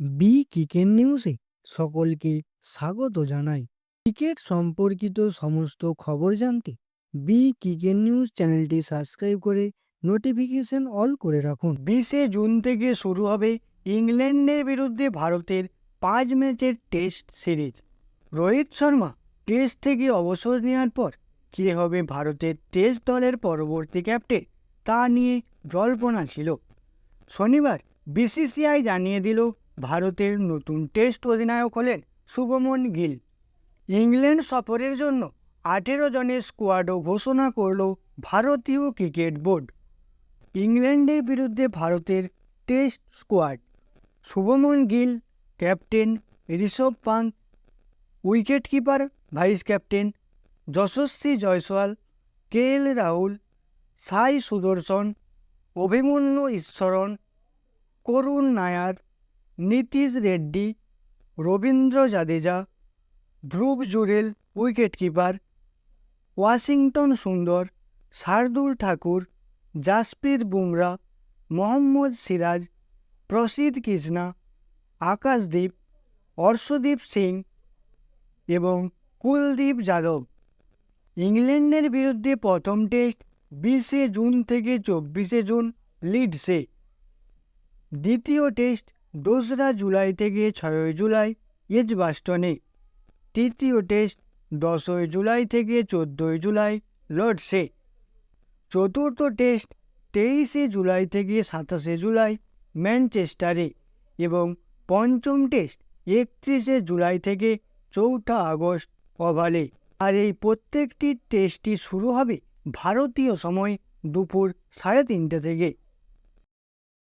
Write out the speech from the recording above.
B cricket নিউজে সকলকে স্বাগত জানাই। ক্রিকেট সম্পর্কিত সমস্ত খবর জানতে বি ক্রিকেট নিউজ চ্যানেলটি সাবস্ক্রাইব করে নোটিফিকেশন অল করে রাখুন। বিশে জুন থেকে শুরু হবে ইংল্যান্ডের বিরুদ্ধে ভারতের পাঁচ ম্যাচের test series. Rohit Sharma test থেকে অবসর নেওয়ার পর কে হবে ভারতের টেস্ট দলের পরবর্তী ক্যাপ্টেন তা নিয়ে জল্পনা ছিল। শনিবার বিসিসিআই জানিয়ে দিল ভারতের নতুন টেস্ট অধিনায়ক হলেন শুভমন গিল। ইংল্যান্ড সফরের জন্য আঠেরো জনের স্কোয়াডও ঘোষণা করল ভারতীয় ক্রিকেট বোর্ড। ইংল্যান্ডের বিরুদ্ধে ভারতের test squad. Shubman Gill, captain Rishabh Pant, wicket keeper, vice captain Yashasvi Jaiswal, K L Rahul, Sai Sudharsan, Abhimanyu Easwaran Karun Nair Nitish Reddy, Ravindra Jadeja, Dhruv Jurel, wicket keeper, Washington Sundar, Shardul Thakur, Jasprit Bumrah, Mohammad Siraj, Prasid Krishna Akashdeep, Arshdeep Singh এবং কুলদীপ যাদব। ইংল্যান্ডের বিরুদ্ধে প্রথম test বিশে June থেকে চব্বিশে June লিডসে। দ্বিতীয় test দোসরা জুলাই থেকে ছয়ই জুলাই এজবাস্টনে তৃতীয় টেস্ট দশই জুলাই থেকে চোদ্দোই জুলাই, লর্ডসে। চতুর্থ টেস্ট তেইশে জুলাই থেকে সাতাশে জুলাই, ম্যানচেস্টারে। এবং পঞ্চম টেস্ট একত্রিশে জুলাই থেকে চৌঠা আগস্ট ওভালে। আর এই প্রত্যেকটি টেস্টটি শুরু হবে ভারতীয় সময় দুপুর সাড়ে তিনটে থেকে।